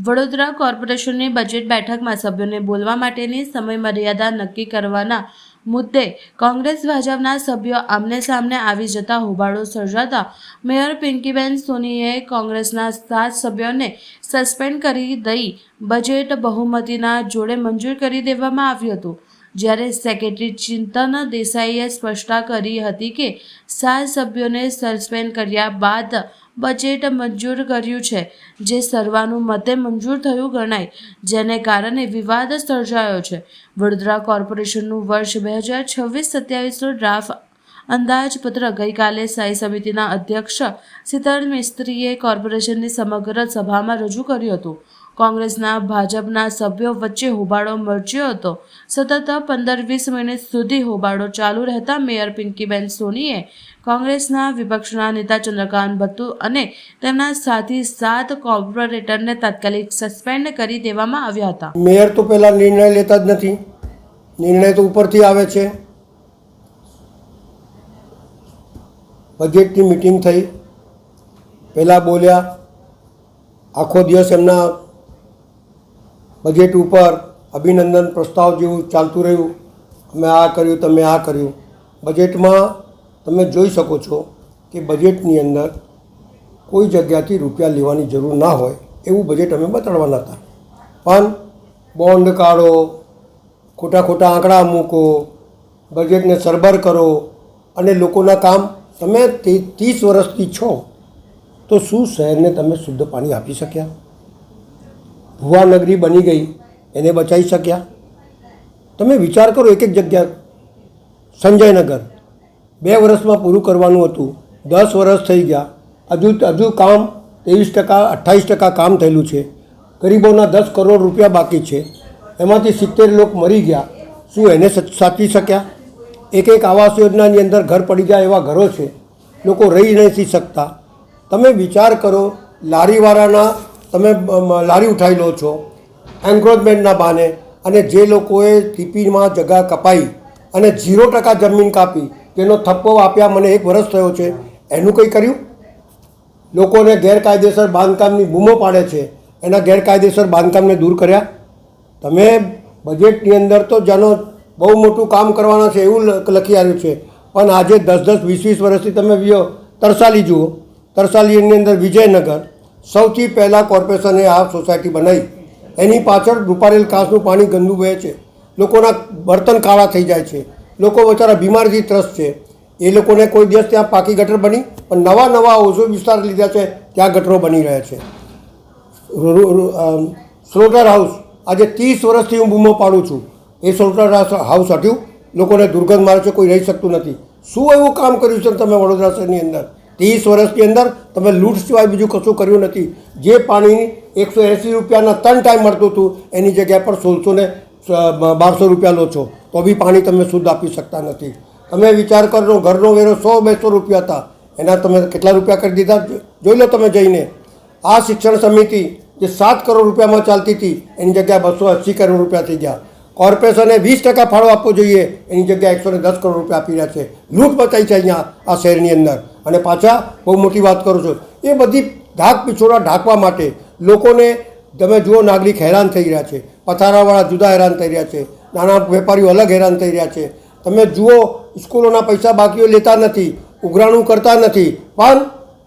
વડોદરા કોર્પોરેશનની બજેટ બેઠકમાં સભ્યોને બોલવા માટેની સમયમર્યાદા નક્કી કરવાના મુદ્દે કોંગ્રેસ ભાજપના સભ્યો આમને સામને આવી જતા હોબાળો સર્જાતા મેયર પિંકીબેન સોનીએ કોંગ્રેસના સાત સભ્યોને સસ્પેન્ડ કરી દઈ બજેટ બહુમતીના જોડે મંજૂર કરી દેવામાં આવ્યું હતું. જ્યારે સેક્રેટરી ચિંતન દેસાઈએ સ્પષ્ટતા કરી હતી કે સાત સભ્યોને સસ્પેન્ડ કર્યા બાદ બજેટ મંજૂર કર્યું છે, જે સર્વાનુમતે મંજૂર થયું ગણાય, જેને કારણે વિવાદ સર્જાયો છે. વડોદરા કોર્પોરેશનનું વર્ષ બે હજાર છવ્વીસ સત્યાવીસનું ડ્રાફ્ટ અંદાજપત્ર ગઈકાલે સ્થાયી સમિતિના અધ્યક્ષ શીતલ મિસ્ત્રીએ કોર્પોરેશનની સમગ્ર સભામાં રજૂ કર્યું હતું. કોંગ્રેસના ભાજપના સભ્યો વચ્ચે હોબાળો મચ્યો હતો. સતત પંદર વીસ મિનિટ સુધી હોબાળો ચાલુ રહેતા મેયર પિંકીબેન સોનીએ કોંગ્રેસના વિપક્ષના નેતા ચંદ્રકાંત ભટ્ટુ અને તેમના સાથી સાત કોર્પોરેટરને તાત્કાલિક સસ્પેન્ડ કરી દેવામાં આવ્યા હતા. મેયર તો પહેલાં નિર્ણય લેતા જ નથી. નિર્ણય તો ઉપરથી આવે છે. બજેટની મિટિંગ થઈ. પહેલાં બોલ્યા, આખો દિવસ એમના બજેટ ઉપર અભિનંદન પ્રસ્તાવ જેવું ચાલતું રહ્યું. અમે આ કર્યું, તમે આ કર્યું. બજેટમાં તમે જોઈ શકો છો કે બજેટની અંદર કોઈ જગ્યાથી રૂપિયા લેવાની જરૂર ના હોય એવું બજેટ અમે બતાડવાના હતા. પણ બોન્ડ કાઢો, ખોટા ખોટા આંકડા મૂકો, બજેટને સરભર કરો અને લોકોના કામ તમે તે ત્રીસ વર્ષથી છો, તો શું શહેરને તમે શુદ્ધ પાણી આપી શક્યા? ભુવા નગરી બની ગઈ, એને બચાવી શક્યા? તમે વિચાર કરો એક એક જગ્યા, સંજયનગર. બે વર્ષમાં પૂરું કરવાનું હતું, દસ વર્ષ થઈ ગયા. હજુ હજુ કામ ત્રેવીસ ટકા, અઠ્ઠાવીસ ટકા કામ થયેલું છે. ગરીબોના દસ કરોડ રૂપિયા બાકી છે. એમાંથી સિત્તેર લોકો મરી ગયા. શું એને સાચવી શક્યા? એક એક આવાસ યોજનાની અંદર ઘર પડી જાય એવા ઘરો છે. લોકો રહી નથી શકતા. તમે વિચાર કરો, લારીવાળાના તમે લારી ઉઠાવી લો છો એન્ક્રોચમેન્ટના બહાને અને જે લોકોએ ટીપીમાં જગા કપાઈ અને ઝીરો ટકા જમીન કાપી તેનો થપ્પો આપ્યા મને એક વર્ષ થયો છે, એનું કંઈ કર્યું? લોકોને ગેરકાયદેસર બાંધકામની બૂમો પાડે છે, એના ગેરકાયદેસર બાંધકામને દૂર કર્યા? તમે બજેટની અંદર તો જેનો બહુ મોટું કામ કરવાના છે એવું લખી આવ્યું છે, પણ આજે દસ દસ, વીસ વીસ વર્ષથી તમે તરસાલી જુઓ, તરસાલીની અંદર વિજયનગર સૌથી પહેલાં કોર્પોરેશને આ સોસાયટી બનાવી. એની પાછળ રૂપારેલ કાંસનું પાણી ગંદુ વહે છે. લોકોના બર્તન કાળા થઈ જાય છે. લોકો બચારા બીમારીથી ત્રસ્ત છે. એ લોકોને કોઈ દિવસ ત્યાં પાકી ગટર બની, પણ નવા નવા ઓઝો વિસ્તાર લીધા છે, ત્યાં ગટરો બની રહ્યા છે. સ્લોટર હાઉસ આજે ત્રીસ વર્ષથી હું બૂમો પાડું છું. એ સ્લોટર હાઉસ હટ્યું. લોકોને દુર્ગંધ મારે છે, કોઈ રહી શકતું નથી. શું એવું કામ કર્યું છે તમે વડોદરા શહેરની અંદર? ત્રીસ વર્ષની અંદર તમે લૂંટ સિવાય બીજું કશું કર્યું નથી. જે પાણી એકસો એંસી રૂપિયાના ત્રણ ટાઈમ મળતું હતું, એની જગ્યા પર સોળસો ને બારસો રૂપિયા લો છો. તો બી પાણી તમે શુદ્ધ આપી શકતા નથી. તમે વિચાર કરો, ઘરનો વેરો સો બેસો રૂપિયા હતા. એના તમે કેટલા રૂપિયા કરી દીધા? જોઈ લો તમે જઈને. આ શિક્ષણ સમિતિ જે સાત કરોડ રૂપિયામાં ચાલતી હતી, એની જગ્યાએ બસો એંસી કરોડ રૂપિયા થઈ ગયા. કોર્પોરેશને વીસ ટકા ફાળો આપવો જોઈએ. એની જગ્યાએ એકસો ને દસ કરોડ રૂપિયા આપી રહ્યા છે. લૂંટ બતાવી છે અહીંયા આ શહેરની અંદર. અને પાછા બહુ મોટી વાત કરું છું. એ બધી ઢાક પિછોડા ઢાંકવા માટે લોકોને, તમે જુઓ નાગરિક હેરાન થઈ રહ્યા છે. પથારાવાળા જુદા હેરાન થઈ રહ્યા છે. નાના વેપારીઓ અલગ હેરાન થઈ રહ્યા છે. તમે જુઓ, સ્કૂલોના પૈસા બાકીઓ લેતા નથી, ઉઘરાણું કરતા નથી. પણ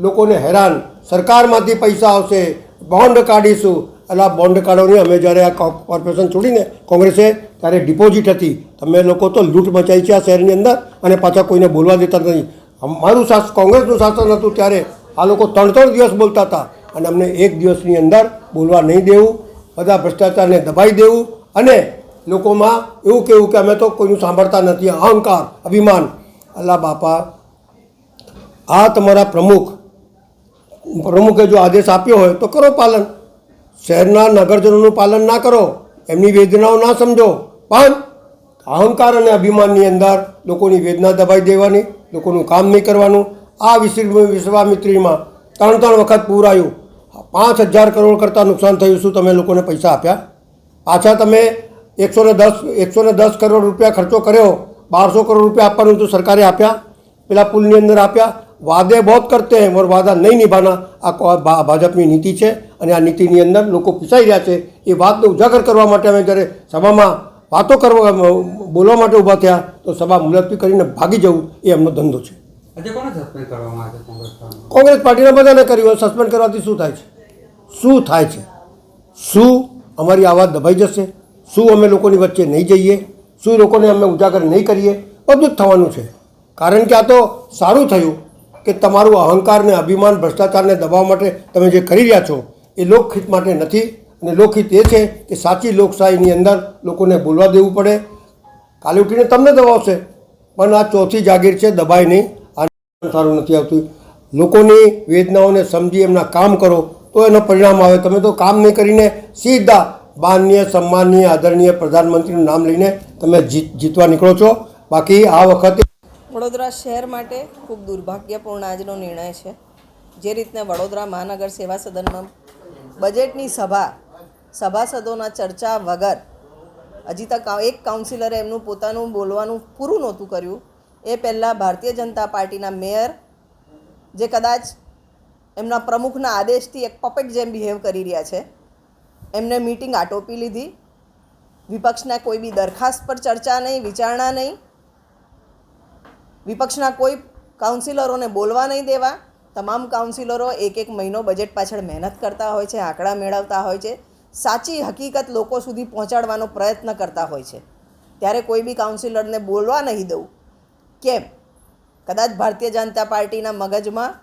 લોકોને હેરાન. સરકારમાંથી પૈસા આવશે. બોન્ડ કાઢીશું. એટલે આ બોન્ડ કાઢવાની અમે જ્યારે આ કોર્પોરેશન છોડીને કોંગ્રેસે ત્યારે ડિપોઝિટ હતી. તમે લોકો તો લૂંટ મચાઈ છે આ શહેરની અંદર અને પાછા કોઈને બોલવા દેતા નથી અમારું શાસન કોંગ્રેસનું શાસન હતું ત્યારે આ લોકો ત્રણ ત્રણ દિવસ બોલતા હતા. અને અમને એક દિવસની અંદર બોલવા નહીં દેવું, બધા ભ્રષ્ટાચારને દબાઈ દેવું અને લોકોમાં એવું કહેવું કે અમે તો કોઈનું સાંભળતા નથી. અહંકાર, અભિમાન. અલ્લા બાપા, આ તમારા પ્રમુખ, પ્રમુખે જો આદેશ આપ્યો હોય તો કરો પાલન. શહેરના નગરજનોનું પાલન ના કરો, એમની વેદનાઓ ના સમજો. પણ અહંકાર અને અભિમાનની અંદર લોકોની વેદના દબાઈ દેવાની, લોકોનું કામ નહીં કરવાનું. આ વિશ્વ વિશ્વામિત્રીમાં ત્રણ ત્રણ વખત પૂર આવ્યું પાંચ હજાર કરોડ કરતાં નુકસાન થયું શું તમે લોકોને પૈસા આપ્યા? પાછા તમે એકસો ને દસ, એકસો ને દસ કરોડ રૂપિયા ખર્ચો કર્યો, બારસો કરોડ રૂપિયા આપવાનું તો સરકારે આપ્યા, પેલા પુલની અંદર આપ્યા वादे बहुत करते हैं और वादा नहीं निभाना આ કો- ભા- ભાજપની નીતિ છે અને આ નીતિની અંદર લોકો પીસાઈ રહ્યા છે એ વાતને ઉજાગર કરવા માટે અમે જ્યારે સભામાં વાતો કરવા બોલવા માટે ઊભા થયા તો સભા મુલતવી કરીને ભાગી જવું એ એમનો ધંધો છે આજે કોને સસ્પેન્ડ કરવામાં આવે છે કોંગ્રેસ પાર્ટીમાં? કોંગ્રેસ પાર્ટીના બધાને કર્યું હોય સસ્પેન્ડ કરવાથી શું થાય છે શું થાય છે શું અમારી આવાજ દબાઈ જશે શું અમે લોકોની વચ્ચે નહીં જઈએ શું લોકોને અમે ઉજાગર નહીં કરીએ બધું જ થવાનું છે કારણ કે આ તો સારું થયું કે તમારું અહંકાર ને અભિમાન ભ્રષ્ટાચારને દબાવવા માટે તમે જે કરી રહ્યા છો, એ લોકહિત માટે નથી. અને લોકહિત એ છે કે સાચી લોકશાહીની અંદર લોકોને બોલવા દેવું પડે. કાલે ઉઠીને તમને દબાવશે. પણ આ ચોથી જાગીર છે, દબાય નહીં. આ સારું નથી આવતું. લોકોની વેદનાઓને સમજી એમના કામ કરો, તો એનો પરિણામ આવે. તમે તો કામ નહીં કરીને સીધા માનનીય, સન્માનનીય, આદરણીય પ્રધાનમંત્રીનું નામ લઈને તમે જીત જીતવા નીકળો છો. બાકી આ વખતે વડોદરા શહેર માટે ખૂબ દુર્ભાગ્યપૂર્ણ આજનો નિર્ણય છે. જે રીતને વડોદરા મહાનગર સેવા સદનમાં બજેટની સભા, સભાસદોના ચર્ચા વગર હજી તક એક કાઉન્સિલરે એમનું પોતાનું બોલવાનું પૂરું નહોતું કર્યું. એ પહેલાં ભારતીય જનતા પાર્ટીના મેયર, જે કદાચ એમના પ્રમુખના આદેશથી એક પપેટ જેમ બિહેવ કરી રહ્યા છે. એમને મિટિંગ આટોપી લીધી. વિપક્ષના કોઈ બી દરખાસ્ત પર ચર્ચા નહીં, વિચારણા નહીં. વિપક્ષના કોઈ કાઉન્સિલરોને બોલવા નહીં દેવા. તમામ કાઉન્સિલરો એક એક મહિનો બજેટ પાછળ મહેનત કરતા હોય છે, આંકડા મેળવતા હોય છે, સાચી હકીકત લોકો સુધી પહોંચાડવાનો પ્રયત્ન કરતા હોય છે. ત્યારે કોઈ બી કાઉન્સિલરને બોલવા નહીં દઉં. કેમ? કદાચ ભારતીય જનતા પાર્ટીના મગજમાં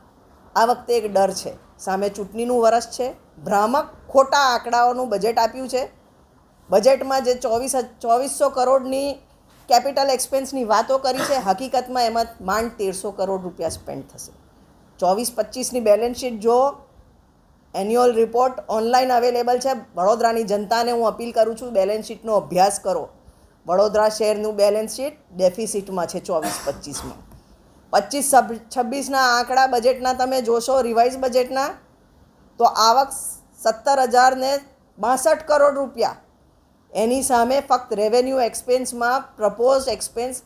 આ વખતે એક ડર છે. સામે ચૂંટણીનું વરસ છે, ભ્રામક ખોટા આંકડાઓનું બજેટ આપ્યું છે. બજેટમાં જે ચોવીસ ચોવીસો કરોડની કેપિટલ એક્સપેન્સની વાતો કરી છે, હકીકતમાં એમાં માંડ તેરસો કરોડ રૂપિયા સ્પેન્ડ થશે. ચોવીસ પચીસની બેલેન્સ શીટ જો એન્યુઅલ રિપોર્ટ ઓનલાઈન અવેલેબલ છે, વડોદરાની જનતાને હું અપીલ કરું છું બેલેન્સ શીટનો અભ્યાસ કરો. વડોદરા શહેરનું બેલેન્સ શીટ ડેફિસિટમાં છે ચોવીસ પચીસમાં પચીસ છવ્વીસના આંકડા બજેટના તમે જોશો રિવાઇઝ બજેટના તો આવક સત્તર હજારને બાસઠ કરોડ રૂપિયા. એની સામે ફક્ત રેવન્યુ એક્સપેન્સમાં પ્રપોઝ એક્સપેન્સ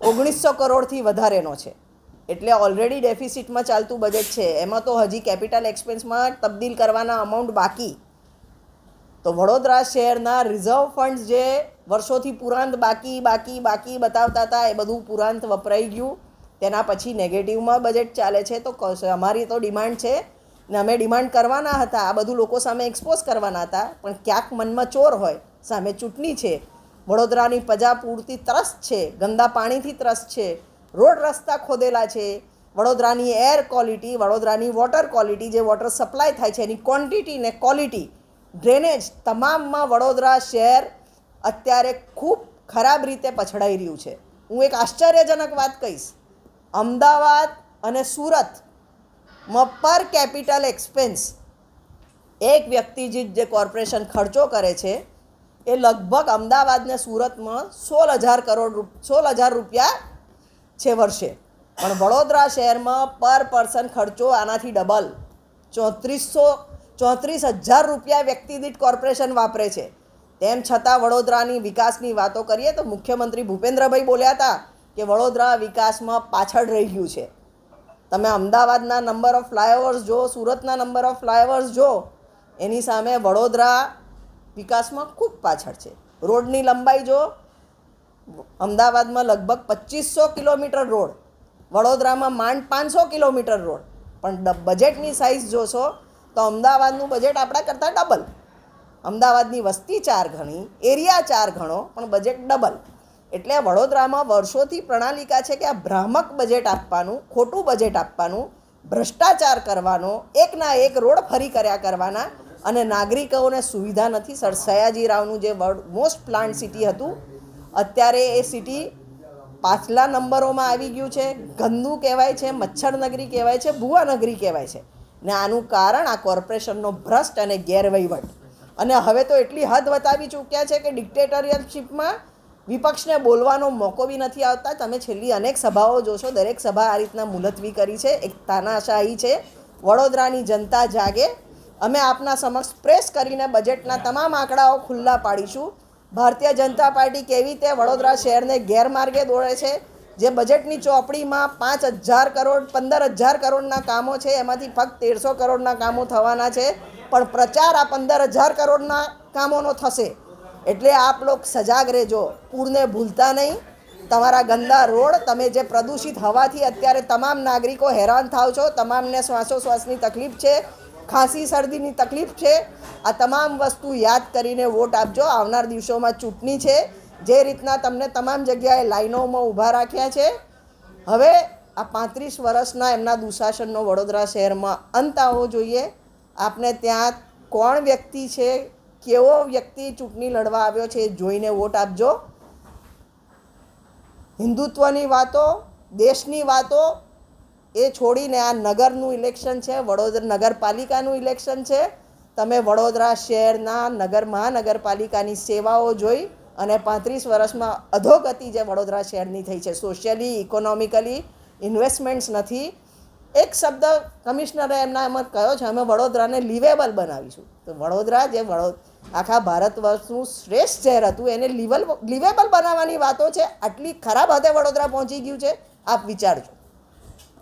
ઓગણીસો કરોડથી વધારેનો છે. એટલે ઓલરેડી ડેફિસિટમાં ચાલતું બજેટ છે. એમાં તો હજી કેપિટલ એક્સપેન્સમાં તબદીલ કરવાના અમાઉન્ટ બાકી. તો વડોદરા શહેરના રિઝર્વ ફંડ્સ જે વર્ષોથી પુરાંત બાકી બાકી બાકી બતાવતા હતા, એ બધું પુરાંત વપરાઈ ગયું. તેના પછી નેગેટિવમાં બજેટ ચાલે છે. તો અમારી તો ડિમાન્ડ છે. ને અમે ડિમાન્ડ કરવાના હતા, આ બધું લોકો સામે એક્સપોઝ કરવાના હતા, પણ ક્યાંક મનમાં ચોર હોય, સામે ચૂંટણી છે, વડોદરાની પ્રજા પૂરતી ત્રસ્ત છે, ગંદા પાણીથી ત્રસ્ત છે, રોડ રસ્તા ખોદેલા છે, વડોદરાની એર ક્વોલિટી વડોદરાની વોટર ક્વોલિટી જે વોટર સપ્લાય થાય છે, એની ક્વોન્ટિટી ને ક્વોલિટી ડ્રેનેજ તમામમાં વડોદરા શહેર અત્યારે ખૂબ ખરાબ રીતે પછડાઈ રહ્યું છે. હું એક આશ્ચર્યજનક વાત કહીશ. અમદાવાદ અને સુરતમાં પર કેપિટલ એક્સપેન્સ એક વ્યક્તિ જે કોર્પોરેશન ખર્ચો કરે છે, એ લગભગ અમદાવાદને સુરતમાં સોળ હજાર કરોડ સોળ હજાર રૂપિયા છે વર્ષે. પણ વડોદરા શહેરમાં પર પર્સન ખર્ચો આનાથી ડબલ. ચોત્રીસો, ચોત્રીસ હજાર રૂપિયા વ્યક્તિ દીઠ કોર્પોરેશન વાપરે છે. તેમ છતાં વડોદરાની વિકાસની વાતો કરીએ તો મુખ્યમંત્રી ભૂપેન્દ્રભાઈ બોલ્યા હતા કે વડોદરા વિકાસમાં પાછળ રહી ગયું છે. તમે અમદાવાદના નંબર ઓફ ફ્લાયઓવર્સ જો, સુરતના નંબર ઓફ ફ્લાયઓવર્સ જો, એની સામે વડોદરા વિકાસમાં ખૂબ પાછળ છે. રોડની લંબાઈ જો, અમદાવાદમાં લગભગ પચીસો કિલોમીટર રોડ, વડોદરામાં માંડ પાંચસો કિલોમીટર રોડ. પણ બજેટની સાઇઝ જોશો, તો અમદાવાદનું બજેટ આપણા કરતાં ડબલ અમદાવાદની વસ્તી ચાર ગણી એરિયા ચાર ગણો, પણ બજેટ ડબલ એટલે વડોદરામાં વર્ષોથી પ્રણાલિકા છે કે આ ભ્રામક બજેટ આપવાનું, ખોટું બજેટ આપવાનું, ભ્રષ્ટાચાર કરવાનો, એકના એક રોડ ફરી કર્યા કરવાના અને નાગરિકોને સુવિધા નથી. સર સયાજી રાવનું જે વર્લ્ડ મોસ્ટ પ્લાન્ટ સિટી હતું, અત્યારે એ સિટી પાછલા નંબરોમાં આવી ગયું છે. ગંદુ કહેવાય છે, મચ્છર નગરી કહેવાય છે ભુવાનગરી કહેવાય છે. ને આનું કારણ આ કોર્પોરેશનનો ભ્રષ્ટ અને ગેરવહીવટ. અને હવે તો એટલી હદ વતાવી ચૂક્યા છે કે ડિક્ટેટરિયલશીપમાં વિપક્ષને બોલવાનો મોકો બી નથી આવતા. તમે છેલ્લી અનેક સભાઓ જોશો, દરેક સભા આ રીતના મુલતવી કરી છે. એક તાનાશાહી છે. વડોદરાની જનતા જાગે. અમે આપના સમક્ષ પ્રેસ કરીને બજેટના તમામ આંકડાઓ ખુલ્લા પાડીશું. ભારતીય જનતા પાર્ટી કેવી રીતે વડોદરા શહેરને ગેરમાર્ગે દોડે છે? જે બજેટની ચોપડીમાં પાંચ હજાર કરોડ, પંદર હજાર કરોડના કામો છે, એમાંથી ફક્ત તેરસો કરોડના કામો થવાના છે. પણ પ્રચાર આ પંદર હજાર કરોડના કામોનો થશે. એટલે આપ લોકો સજાગ રહેજો. પૂરને ભૂલતા નહીં. તમારા ગંદા રોડ, તમે જે પ્રદૂષિત હવાથી અત્યારે તમામ નાગરિકો હેરાન થાવ છો, તમામને શ્વાસોશ્વાસની તકલીફ છે, ખાંસી શરદીની તકલીફ છે, આ તમામ વસ્તુ યાદ કરીને વોટ આપજો. આવનાર દિવસોમાં ચૂંટણી છે. જે રીતના તમને તમામ જગ્યાએ લાઈનોમાં ઊભા રાખ્યા છે. હવે આ પાંત્રીસ વર્ષના એમના દુશાસનનો વડોદરા શહેરમાં અંત આવવો જોઈએ. આપને ત્યાં કોણ વ્યક્તિ છે કેવો વ્યક્તિ ચૂંટણી લડવા આવ્યો છે જોઈને વોટ આપજો. હિન્દુત્વની વાતો, દેશની વાતો, એ છોડીને આ નગરનું ઇલેક્શન છે, વડોદરા નગરપાલિકાનું ઇલેક્શન છે. તમે વડોદરા શહેરના નગર મહાનગરપાલિકાની સેવાઓ જોઈ અને પાંત્રીસ વર્ષમાં અધોગતિ જે વડોદરા શહેરની થઈ છે સોશિયલી ઇકોનોમિકલી ઇન્વેસ્ટમેન્ટ્સ નથી એક શબ્દ કમિશનરે એમના એમ કહ્યો છે? અમે વડોદરાને લિવેબલ બનાવીશું. તો વડોદરા જે વડો, આખા ભારત વર્ષનું શ્રેષ્ઠ શહેર હતું, એને લિવલ લિવેબલ બનાવવાની વાતો છે. આટલી ખરાબ હદે વડોદરા પહોંચી ગયું છે. આપ વિચારજો.